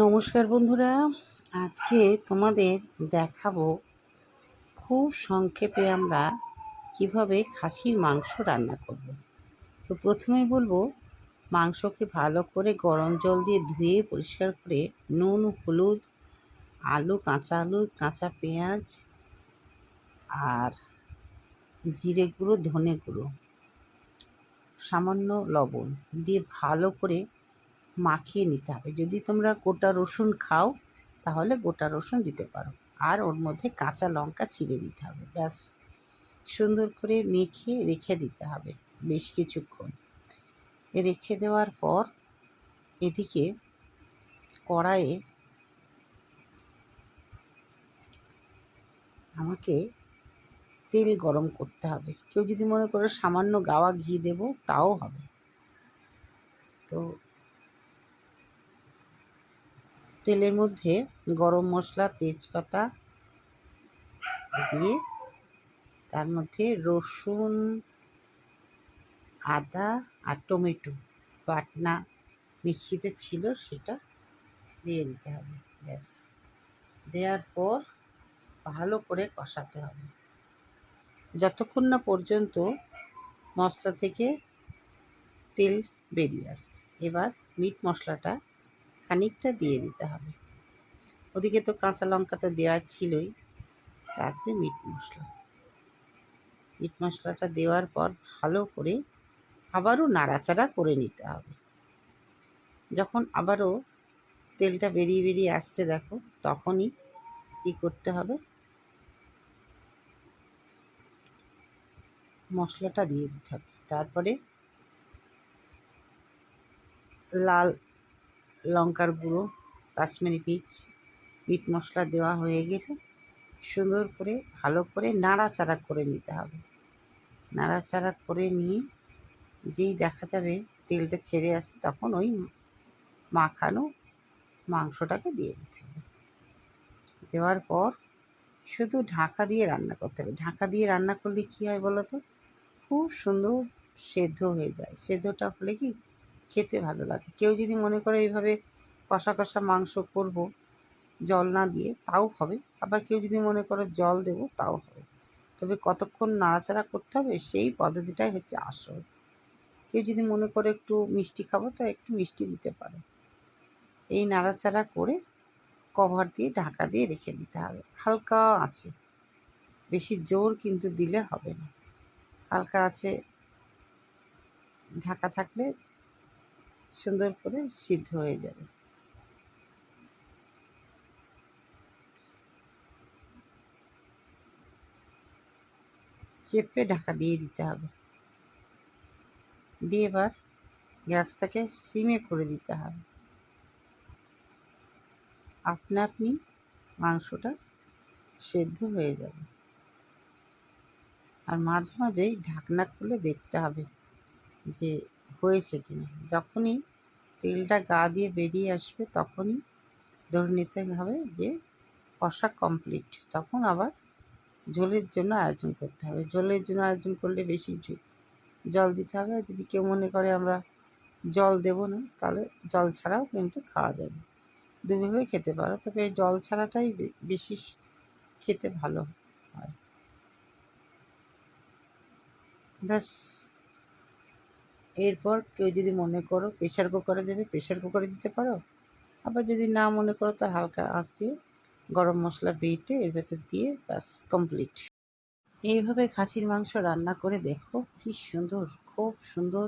নমস্কার বন্ধুরা, আজকে তোমাদের দেখাবো খুব সংক্ষেপে আমরা কীভাবে খাসির মাংস রান্না করব। তো প্রথমেই বলব, মাংসকে ভালো করে গরম জল দিয়ে ধুয়ে পরিষ্কার করে নুন, হলুদ, আলু, কাঁচা আলু, কাঁচা পেঁয়াজ আর জিরে গুঁড়ো, ধনে গুঁড়ো, সামান্য লবণ দিয়ে ভালো করে মাখিয়ে নিতে হবে। যদি তোমরা গোটা রসুন খাও, তাহলে গোটা রসুন দিতে পারো। আর ওর মধ্যে কাঁচা লঙ্কা চিড়ে দিতে হবে। ব্যাস। সুন্দর করে মেখে রেখে দিতে হবে বেশ কিছুক্ষণ। রেখে দেওয়ার পর এদিকে কড়াইয়ে আমাকে তেল গরম করতে হবে। কেউ যদি মনে করো সামান্য গাওয়া ঘি দেব, তাও হবে। তো তেলের মধ্যে গরম মশলা, তেজপাতা দিয়ে তার মধ্যে রসুন, আদা আর টমেটো বাটনা মিক্সিতে ছিল সেটা দিয়ে দিতে হবে, ব্যাস। দেওয়ার পর ভালো করে কষাতে হবে। যতক্ষণ না পর্যন্ত মশলা থেকে তেল বেরিয়ে আসে, এবার মিট মশলাটা খানিকটা দিয়ে দিতে হবে। ওদিকে তো কাঁচা লঙ্কা তো দেওয়া ছিলই। তারপরে মিট মশলা। মিট মশলাটা দেওয়ার পর ভালো করে আবারও নাড়াচাড়া করে নিতে হবে। যখন আবারও তেলটা বেরিয়ে বেরিয়ে আসছে দেখো, তখনই কী করতে হবে? মশলাটা দিয়ে দিতে হবে। তারপরে লাল লঙ্কার গুঁড়ো, কাশ্মীরি পিচ মিট মশলা দেওয়া হয়ে গেলে সুন্দর করে, ভালো করে নাড়াচাড়া করে নিতে হবে। নাড়াচাড়া করে নিয়ে যেই দেখা যাবে তেলটা ছেড়ে আসছে তখন ওই মাখানো মাংসটাকে দিয়ে দিতে হবে। দেওয়ার পর শুধু ঢাকা দিয়ে রান্না করতে হবে। ঢাকা দিয়ে রান্না করলে কী হয় বলো তো? খুব সুন্দর সেদ্ধ হয়ে যায়। সেদ্ধটা হলে কি খেতে ভালো লাগে। কেউ যদি মনে করে এইভাবে কষা কষা মাংস করব, জল না দিয়ে তাও হবে। আবার কেউ যদি মনে করো জল দেব, তাও হবে। তবে কতক্ষণ নাড়াচাড়া করতে হবে সেই পদ্ধতিটাই হচ্ছে আসল। কেউ যদি মনে করে একটু মিষ্টি খাব, তো একটু মিষ্টি দিতে পারে। এই নাড়াচাড়া করে কভার দিয়ে, ঢাকা দিয়ে রেখে দিতে হবে। হালকা আছে। বেশি জোর কিন্তু দিলে হবে না। হালকা আছে। ঢাকা থাকলে সুন্দর করে সিদ্ধ হয়ে যাবে। চেপে ঢাকা দিয়ে দিতে হবে। দিয়ে এবার গ্যাসটাকে সিমে করে দিতে হবে। আপনা আপনি মাংসটা সেদ্ধ হয়ে যাবে। আর মাঝে মাঝেই ঢাকনা খুলে দেখতে হবে যে হয়েছে কিনা। যখনই তেলটা গা দিয়ে বেরিয়ে আসবে তখনই ধরে নিতে হবে যে কষা কমপ্লিট তখন আবার ঝোলের জন্য আয়োজন করতে হবে। ঝোলের জন্য আয়োজন করলে বেশি জল দিতে হবে। যদি কেউ মনে করে আমরা জল দেব না, তাহলে জল ছাড়াও কিন্তু খাওয়া যাবে। দুভাবে খেতে পারো। তবে এই জল ছাড়াটাই বেশি খেতে ভালো হয়। ব্যাস। এরপর কেউ যদি মনে করো প্রেশার কুকারে দেবে প্রেশার কুকারে দিতে পারো। আবার যদি না মনে করো, তা হালকা আঁচ দিয়ে গরম মশলা বেটে এর ভেতর দিয়ে ব্যাস কমপ্লিট এইভাবে খাসির মাংস রান্না করে দেখো কি সুন্দর, খুব সুন্দর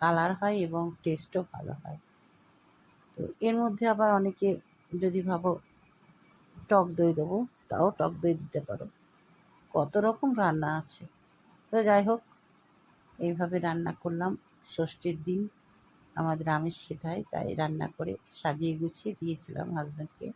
কালার হয় এবং টেস্টও ভালো হয়। তো এর মধ্যে আবার অনেকে যদি ভাবো টক দই দেবো, তাও টক দই দিতে পারো। কত রকম রান্না আছে। তো যাই হোক এইভাবে রান্না করলাম। ষষ্ঠীর দিন আমাদের আমিষ খেতে হয়, তাই রান্না করে সাজিয়ে গুছিয়ে দিয়েছিলাম হাজব্যান্ডকে